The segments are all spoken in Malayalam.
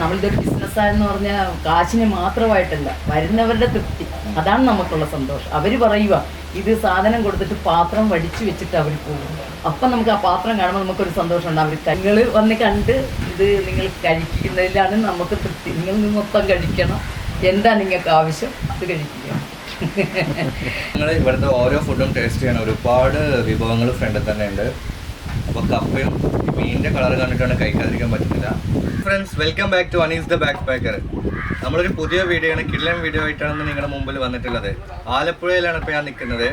നമ്മളിതൊരു ബിസിനസ്സായെന്ന് പറഞ്ഞാൽ കാശിന് മാത്രമായിട്ടല്ല വരുന്നവരുടെ തൃപ്തി. അതാണ് നമുക്കുള്ള സന്തോഷം. അവർ പറയുക ഇത് സാധനം കൊടുത്തിട്ട് പാത്രം വടിച്ചു വെച്ചിട്ട് അവർ പോകും. അപ്പം നമുക്ക് ആ പാത്രം കാണുമ്പോൾ നമുക്കൊരു സന്തോഷമുണ്ട്. അവർ നിങ്ങൾ വന്ന് കണ്ട് ഇത് നിങ്ങൾ കഴിക്കുന്നതിലാണ് നമുക്ക് തൃപ്തി. നിങ്ങൾ മൊത്തം കഴിക്കണം. എന്താ നിങ്ങൾക്ക് ആവശ്യം? അത് കഴിക്കുക. നിങ്ങൾ ഇവിടുത്തെ ഓരോ ഫുഡും ടേസ്റ്റ് ചെയ്യാൻ ഒരുപാട് വിഭവങ്ങൾ ഫ്രണ്ടിൽ തന്നെ ഉണ്ട്. അപ്പോൾ കപ്പയും മീനിന്റെ കളർ കണ്ടിട്ടാണ് കഴിക്കാതിരിക്കാൻ പറ്റുന്നില്ല friends welcome back to Anees the backpacker നമ്മളൊരു പുതിയ വീഡിയോ ആണ് കിള്ളൻ വീഡിയോ ആയിട്ടാണ് നിങ്ങളുടെ മുമ്പിൽ വന്നിട്ടുള്ളത്. ആലപ്പുഴയിലാണ് ഇപ്പോൾ ഞാൻ നിൽക്കുന്നത്.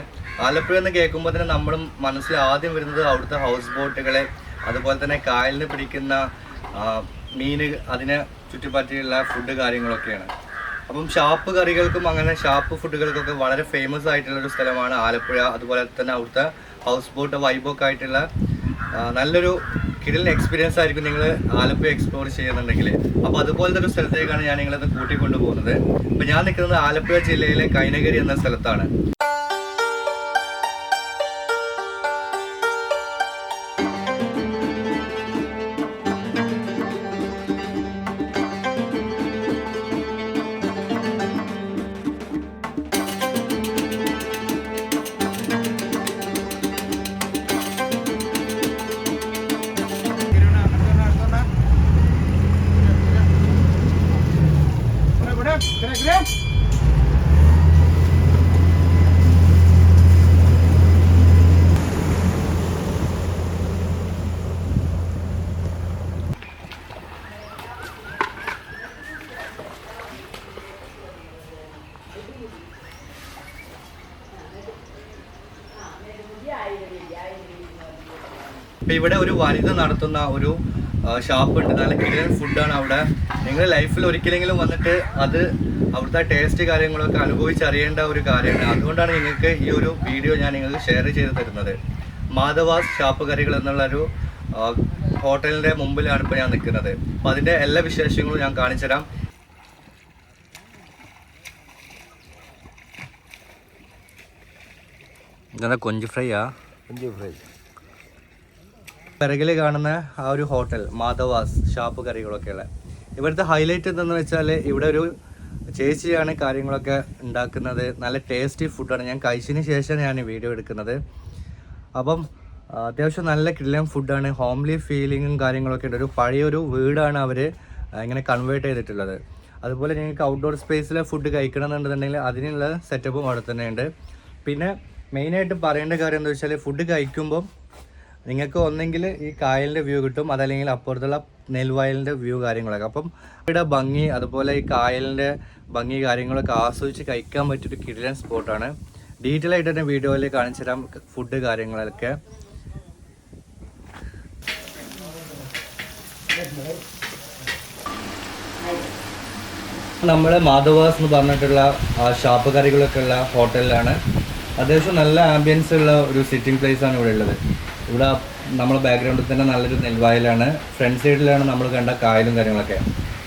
ആലപ്പുഴ എന്ന് കേൾക്കുമ്പോൾ തന്നെ നമ്മളും മനസ്സിൽ ആദ്യം വരുന്നത് അവിടുത്തെ ഹൗസ് ബോട്ടുകളെ അതുപോലെ തന്നെ കായലിന് പിടിക്കുന്ന മീന് അതിനെ ചുറ്റിപ്പറ്റിയുള്ള ഫുഡ് കാര്യങ്ങളൊക്കെയാണ്. അപ്പം ഷാപ്പ് കറികൾക്കും അങ്ങനെ ഷാപ്പ് ഫുഡുകൾക്കൊക്കെ വളരെ ഫേമസ് ആയിട്ടുള്ള ഒരു സ്ഥലമാണ് ആലപ്പുഴ. അതുപോലെ തന്നെ അവിടുത്തെ ഹൗസ് ബോട്ട് വൈബൊക്കെ ആയിട്ടുള്ള നല്ലൊരു കിടലിന് എക്സ്പീരിയൻസ് ആയിരിക്കും നിങ്ങൾ ആലപ്പുഴ എക്സ്പ്ലോർ ചെയ്യുന്നുണ്ടെങ്കിൽ അപ്പോൾ അതുപോലത്തെ ഒരു സ്ഥലത്തേക്കാണ് ഞാൻ നിങ്ങളത് കൂട്ടിക്കൊണ്ടു പോകുന്നത് അപ്പോൾ ഞാൻ നിൽക്കുന്നത് ആലപ്പുഴ ജില്ലയിലെ കൈനഗിരി എന്ന സ്ഥലത്താണ്. ഇവിടെ ഒരു വനിത നടത്തുന്ന ഒരു ഷാപ്പ് ഉണ്ട് നല്ല കിടിലൻ ഫുഡാണ് അവിടെ. നിങ്ങൾ ലൈഫിൽ ഒരിക്കലെങ്കിലും വന്നിട്ട് അത് അവിടുത്തെ ടേസ്റ്റ് കാര്യങ്ങളൊക്കെ അനുഭവിച്ചറിയേണ്ട ഒരു കാര്യമാണ് അതുകൊണ്ടാണ് നിങ്ങൾക്ക് ഈ ഒരു വീഡിയോ ഞാൻ നിങ്ങൾക്ക് ഷെയർ ചെയ്ത് തരുന്നത്. മാധവാസ് ഷാപ്പ് കറികൾ എന്നുള്ള ഒരു ഹോട്ടലിന്റെ മുമ്പിലാണ് ഇപ്പോൾ ഞാൻ നിൽക്കുന്നത്. അപ്പോൾ അതിന്റെ എല്ലാ വിശേഷങ്ങളും ഞാൻ കാണിച്ചുതരാം കാണിച്ചു തരാം. ഇതെന്താ കൊഞ്ച് ഫ്രൈയാ? പിറകിൽ കാണുന്ന ആ ഒരു ഹോട്ടൽ മാധവാസ് ഷാപ്പ് കറികളൊക്കെയുള്ള. ഇവിടുത്തെ ഹൈലൈറ്റ് എന്തെന്ന് വെച്ചാൽ ഇവിടെ ഒരു ചേച്ചിയാണ് കാര്യങ്ങളൊക്കെ ഉണ്ടാക്കുന്നത്. നല്ല ടേസ്റ്റി ഫുഡാണ് ഞാൻ കഴിച്ചതിന് ശേഷം ഞാൻ വീഡിയോ എടുക്കുന്നത്. അപ്പം അത്യാവശ്യം നല്ല കിടിലം ഫുഡാണ് ഹോംലി ഫീലിങ്ങും കാര്യങ്ങളൊക്കെ ഉണ്ട്. ഒരു പഴയൊരു വീടാണ് അവർ ഇങ്ങനെ കൺവേർട്ട് ചെയ്തിട്ടുള്ളത്. അതുപോലെ നിങ്ങൾക്ക് ഔട്ട്ഡോർ സ്പേസിലെ ഫുഡ് കഴിക്കണം എന്നുണ്ടെന്നുണ്ടെങ്കിൽ അതിനുള്ള സെറ്റപ്പും അവിടെ തന്നെ ഉണ്ട് പിന്നെ മെയിനായിട്ട് പറയേണ്ട കാര്യം എന്താ വെച്ചാൽ ഫുഡ് കഴിക്കുമ്പം നിങ്ങൾക്ക് ഒന്നെങ്കിൽ ഈ കായലിന്റെ വ്യൂ കിട്ടും. അതല്ലെങ്കിൽ അപ്പുറത്തുള്ള നെൽവയലിന്റെ വ്യൂ കാര്യങ്ങളൊക്കെ. അപ്പം ഇവിടെ ഭംഗി അതുപോലെ ഈ കായലിന്റെ ഭംഗി കാര്യങ്ങളൊക്കെ ആസ്വദിച്ച് കഴിക്കാൻ പറ്റിയൊരു കിടിലൻ സ്പോട്ടാണ് ഡീറ്റെയിൽ ആയിട്ട് തന്നെ വീഡിയോയിൽ കാണിച്ചു തരാം ഫുഡ് കാര്യങ്ങളൊക്കെ. നമ്മുടെ മാധവാസ് എന്ന് പറഞ്ഞിട്ടുള്ള ഷാപ്പ് കറികളൊക്കെ ഉള്ള ഹോട്ടലിലാണ് അത്യാവശ്യം നല്ല ആംബിയൻസ് ഉള്ള ഒരു സിറ്റിംഗ് പ്ലേസ് ആണ് ഇവിടെ ഉള്ളത്. ഇവിടെ നമ്മളെ ബാക്ക്ഗ്രൗണ്ടിൽ തന്നെ നല്ലൊരു നെൽവായലാണ്. ഫ്രണ്ട് സൈഡിലാണ് നമ്മൾ കണ്ട കായലും കാര്യങ്ങളൊക്കെ.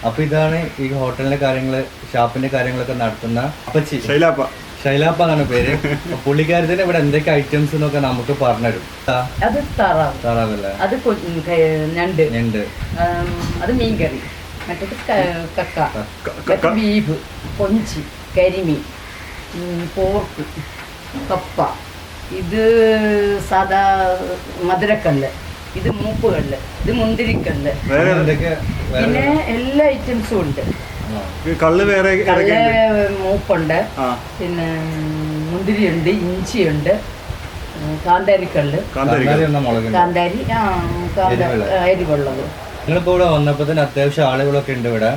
അപ്പോൾ ഇതാണ് ഈ ഹോട്ടലിന്റെ കാര്യങ്ങൾ ഷാപ്പിന്റെ കാര്യങ്ങളൊക്കെ നടത്തുന്ന അപ്പച്ചി. ശൈലാപ്പ. ശൈലാപ്പ എന്നാണ് പേര്. പുള്ളിക്കാരത്തിന് ഇവിടെ എന്തൊക്കെ ഐറ്റംസ് എന്നൊക്കെ നമുക്ക് പറഞ്ഞുതരും. അത് താറാവ്. താറാവല്ലേ അത് ഞണ്ട്. ഞണ്ട്. അത് മീൻകറി. മറ്റേത് കക്ക. ബീഫ് കൊഞ്ചി കരിമീൻ പോർക്ക് കപ്പ. ഇത് സാദാ മധുരക്കല്ല് ഇത് മൂപ്പുകല്ല് ഇത് മുന്തിരിക്കല്ല്. വേറെ എന്തൊക്കെ? പിന്നെ എല്ലാ ഐറ്റംസും ഉണ്ട്. ഈ കള്ള് വേറെ മൂപ്പുണ്ട്. ആ. പിന്നെ മുന്തിരിയുണ്ട് ഇഞ്ചിയുണ്ട് ഉം, കാന്താരിക്കല്ല്. കാന്താരി കാന്താരി എന്ന മുളകുണ്ട് കാന്താരി ആ കാന്താരി എരിവുള്ള. എരിവുള്ളത്. നിങ്ങളിപ്പോ ഇവിടെ വന്നപ്പോ തന്നെ അത്യാവശ്യം ആളുകളൊക്കെ ഉണ്ട് ഇവിടെ.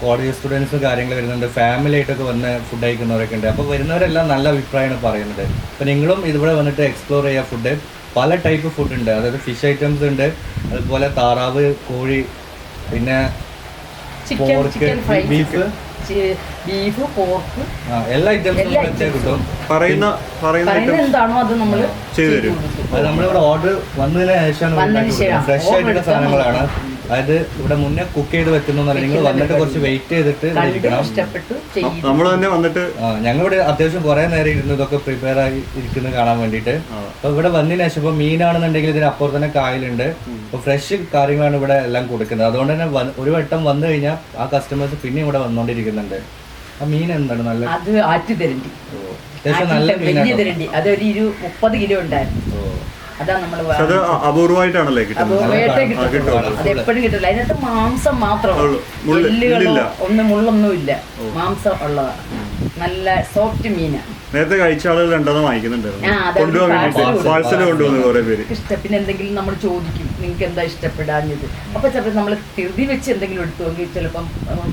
കോളേജ് സ്റ്റുഡൻസ് കാര്യങ്ങൾ വരുന്നുണ്ട്. ഫാമിലി ആയിട്ടൊക്കെ വന്ന് ഫുഡ് കഴിക്കുന്നവരൊക്കെ ഉണ്ട്. അപ്പോൾ വരുന്നവരെല്ലാം നല്ല അഭിപ്രായമാണ് പറയുന്നത്. അപ്പോൾ നിങ്ങളും ഇതുപോലെ വന്നിട്ട് എക്സ്പ്ലോർ ചെയ്യുക ഫുഡ് പല ടൈപ്പ് ഫുഡ് ഉണ്ട്. അതായത് ഫിഷ് ഐറ്റംസ് ഉണ്ട്. അതുപോലെ താറാവ് കോഴി പിന്നെ പോർക്ക് ബീഫ്. ബീഫ് പോർക്ക് എല്ലാ ഐറ്റംസും കിട്ടും. പറയുന്ന പറയുന്ന എന്താണോ അത് നമ്മൾ ചെയ്തു തരും. നമ്മളിവിടെ ഓർഡർ വന്നതിന് ശേഷമാണ്. ഫ്രഷ് ആയിട്ടുള്ള സാധനങ്ങളാണ്. അതായത് ഇവിടെ മുന്നേ കുക്ക് ചെയ്ത് വെക്കുന്നതല്ല നിങ്ങൾ വന്നിട്ട് കുറച്ച് വെയിറ്റ് ചെയ്തിട്ട് നമ്മൾ തന്നെ വന്നിട്ട് ഞങ്ങൾ ഇവിടെ അത്യാവശ്യം കുറെ നേരം ഇരുന്ന് ഇതൊക്കെ പ്രിപ്പയർ ആയി ഇരിക്കുന്നത് കാണാൻ വേണ്ടിയിട്ട്. അപ്പൊ ഇവിടെ വന്നതിന് ശേഷം ഇപ്പൊ മീനാണെന്നുണ്ടെങ്കിൽ ഇതിന് അപ്പുറം തന്നെ കായലുണ്ട്. അപ്പൊ ഫ്രഷ് കാര്യങ്ങളാണ് ഇവിടെ എല്ലാം കൊടുക്കുന്നത്. അതുകൊണ്ട് തന്നെ ഒരു വട്ടം വന്നു കഴിഞ്ഞാൽ ആ കസ്റ്റമേഴ്സ് പിന്നെ ഇവിടെ വന്നുകൊണ്ടിരിക്കുന്നുണ്ട് ആ മീൻ എന്താണ്? നല്ല അത് ആറ്റുതരണ്ടി അത്യാവശ്യം നല്ല മീൻ അതൊരു ഇരു മുപ്പത് കിലോ ഉണ്ടായിരുന്നു. അതാ നമ്മൾ അപൂർവമായിട്ടാണല്ലേ കിട്ടുന്നത്? വേട്ട ആ, കിട്ടും കിട്ടും. അത് എപ്പോഴും കിട്ടില്ല അതിനകത്ത് മാംസം മാത്രമാണ് ഉള്ളു. മുള്ള് എല്ലുകളോ ഒന്നും മുള്ളൊന്നും ഇല്ല മാംസം ഉള്ളതാണ് നല്ല സോഫ്റ്റ് മീനാണ് നേരത്തെ കഴിച്ച ആളുകൾ രണ്ടെണ്ണം വാങ്ങിക്കുന്നുണ്ടായിരുന്നു. കൊണ്ടുപോകാൻ പാഴ്സൽ കൊണ്ടുവന്നു കുറെ പേര്. ഇഷ്ടം. എന്തെങ്കിലും നമ്മൾ ചോദിക്കും നിങ്ങൾക്ക് എന്താ ഇഷ്ടപ്പെടാഞ്ഞത്? അപ്പൊ ചിലപ്പോൾ നമ്മൾ തിരുതി വെച്ച് എന്തെങ്കിലും എടുത്തു നോക്കി ചിലപ്പം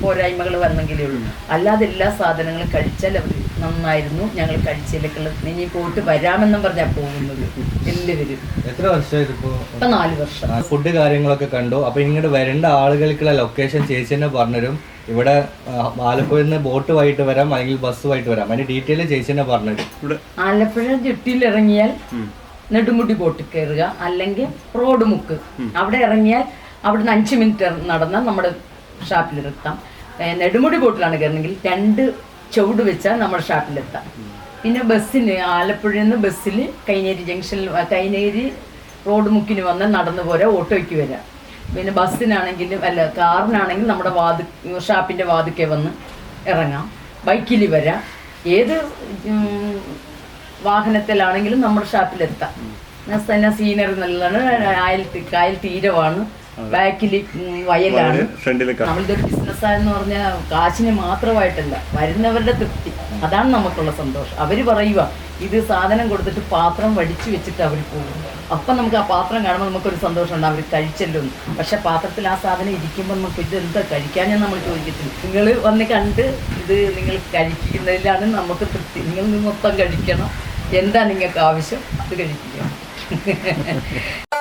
പോരായ്മകൾ വന്നെങ്കിലേ ഉള്ളൂ. അല്ലാതെ എല്ലാ സാധനങ്ങളും കഴിച്ചാൽ അവർ നന്നായിരുന്നു. ഞങ്ങൾ കഴിച്ചില്ല. ഇനി പോയിട്ട് വരാമെന്നും പറഞ്ഞാ പോകുന്നത്. എല്ലാവരും. എത്ര വർഷമായിരുന്നു നാല് വർഷം. ഫുഡ് കാര്യങ്ങളൊക്കെ കണ്ടു. അപ്പൊ ഇങ്ങോട്ട് വരേണ്ട ആളുകൾക്കുള്ള ലൊക്കേഷൻ ചേച്ചി തന്നെ പറഞ്ഞുതരും. ഇവിടെ ആലപ്പുഴ ആലപ്പുഴയിൽ നിന്ന് ബോട്ട് വൈകിട്ട് വരാം അല്ലെങ്കിൽ ബസ് വൈകിട്ട് വരാം. അതിന്റെ ഡീറ്റെയിൽ ചേച്ചി തന്നെ പറഞ്ഞുതരും. ആലപ്പുഴ ജെട്ടിയിൽ ഇറങ്ങിയാൽ. നെടുമുടി ബോട്ടിൽ കയറുക അല്ലെങ്കിൽ റോഡ് മുക്ക്. അവിടെ ഇറങ്ങിയാൽ അവിടുന്ന് അഞ്ച് മിനിറ്റ് നടന്നാൽ നമ്മുടെ ഷാപ്പിൽ എത്താം നെടുമുടി ബോട്ടിലാണ് കയറണമെങ്കിൽ രണ്ട് ചുവട് വെച്ചാൽ നമ്മുടെ ഷാപ്പിലെത്താം. പിന്നെ ബസ്സിന് ആലപ്പുഴയിൽ നിന്ന് ബസ്സിൽ കൈനേരി ജംഗ്ഷനിൽ കൈനേരി റോഡ് മുക്കിന് വന്ന് നടന്നു പോരാ ഓട്ടോയ്ക്ക് വരാം. പിന്നെ ബസ്സിനാണെങ്കിലും അല്ല കാറിനാണെങ്കിൽ നമ്മുടെ വാതി ഷാപ്പിന്റെ വാതിക്കെ വന്ന് ഇറങ്ങാം. ബൈക്കിൽ വരാം. ഏത് വാഹനത്തിലാണെങ്കിലും നമ്മുടെ ഷാപ്പിലെത്താം. തന്നെ സീനറി നല്ലതാണ് അയൽ കായൽ തീരമാണ്. ബാക്കിൽ വയലാണ്. ഫ്രണ്ടിൽ നമ്മളിതൊരു എന്ന് പറഞ്ഞാൽ കാശിന് മാത്രമായിട്ടല്ല വരുന്നവരുടെ തൃപ്തി. അതാണ് നമുക്കുള്ള സന്തോഷം. അവർ പറയുക ഇത് സാധനം കൊടുത്തിട്ട് പാത്രം വടിച്ചു വെച്ചിട്ട് അവർ പോകും. അപ്പം നമുക്ക് ആ പാത്രം കാണുമ്പോൾ നമുക്കൊരു സന്തോഷമുണ്ട്. അവർ കഴിച്ചല്ലോ പക്ഷേ പാത്രത്തിൽ ആ സാധനം ഇരിക്കുമ്പോൾ നമുക്ക് ഇത് എന്താ കഴിക്കാനേ നമ്മൾ ചോദിക്കത്തില്ല. നിങ്ങൾ വന്ന് കണ്ട് ഇത് നിങ്ങൾ കഴിക്കുന്നതിലാണ് നമുക്ക് തൃപ്തി. നിങ്ങൾ മൊത്തം കഴിക്കണം. എന്താ നിങ്ങൾക്ക് ആവശ്യം? അത് കഴിക്കുക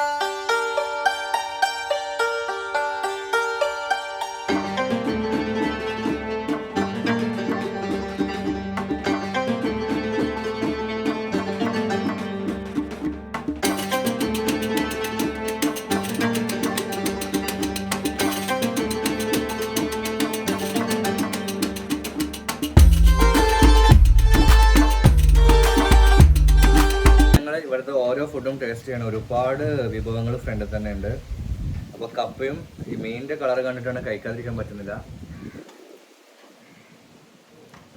ഓരോ ഫുഡും ടേസ്റ്റ് ചെയ്യണം. ഒരുപാട് വിഭവങ്ങൾ ഫ്രണ്ടിൽ തന്നെ ഉണ്ട്. അപ്പോൾ കപ്പയും ഈ മീനിന്റെ കളർ കണ്ടിട്ടാണ് കഴിക്കാതിരിക്കാൻ പറ്റുന്നില്ല.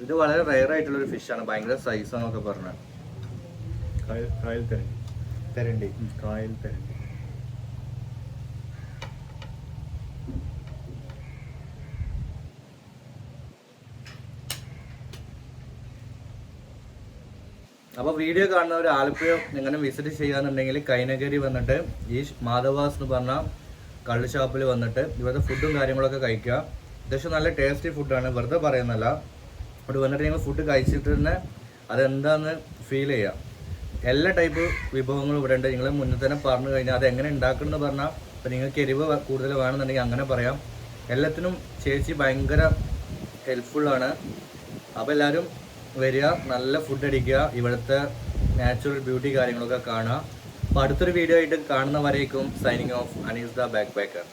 ഇത് വളരെ റയർ ആയിട്ടുള്ള ഒരു ഫിഷാണ് ഭയങ്കര സൈസ് എന്നൊക്കെ പറഞ്ഞു. കായൽ തെരണ്ടി. തരണ്ടി. കായൽ തെരഞ്ഞു അപ്പോൾ വീഡിയോ കാണുന്നവർ ആലപ്പുഴ എങ്ങനെ വിസിറ്റ് ചെയ്യാന്നുണ്ടെങ്കിൽ കൈനഗരി വന്നിട്ട് ഈ മാധവാസ് എന്ന് പറഞ്ഞ കള്ള് ഷാപ്പിൽ വന്നിട്ട് ഇവിടുത്തെ ഫുഡും കാര്യങ്ങളൊക്കെ കഴിക്കുക. അത്യാവശ്യം നല്ല ടേസ്റ്റി ഫുഡാണ് വെറുതെ പറയുന്നല്ല അവിടെ വന്നിട്ട് നിങ്ങൾ ഫുഡ് കഴിച്ചിട്ട് തന്നെ അതെന്താന്ന് ഫീൽ ചെയ്യുക. എല്ലാ ടൈപ്പ് വിഭവങ്ങളും ഇവിടെ ഉണ്ട്. നിങ്ങൾ മുന്നേ തന്നെ പറഞ്ഞു കഴിഞ്ഞാൽ അത് എങ്ങനെ ഉണ്ടാക്കണമെന്ന് പറഞ്ഞാൽ ഇപ്പം നിങ്ങൾക്ക് എരിവ് കൂടുതൽ വേണമെന്നുണ്ടെങ്കിൽ അങ്ങനെ പറയാം. എല്ലാത്തിനും ചേച്ചി ഭയങ്കര ഹെൽപ്ഫുള്ളാണ് അപ്പോൾ എല്ലാവരും വരിക നല്ല ഫുഡ് അടിക്കുക ഇവിടുത്തെ നാച്ചുറൽ ബ്യൂട്ടി കാര്യങ്ങളൊക്കെ കാണുക. അപ്പോൾ അടുത്തൊരു വീഡിയോ ആയിട്ട് കാണുന്നവരേക്കും signing off Anees the backpacker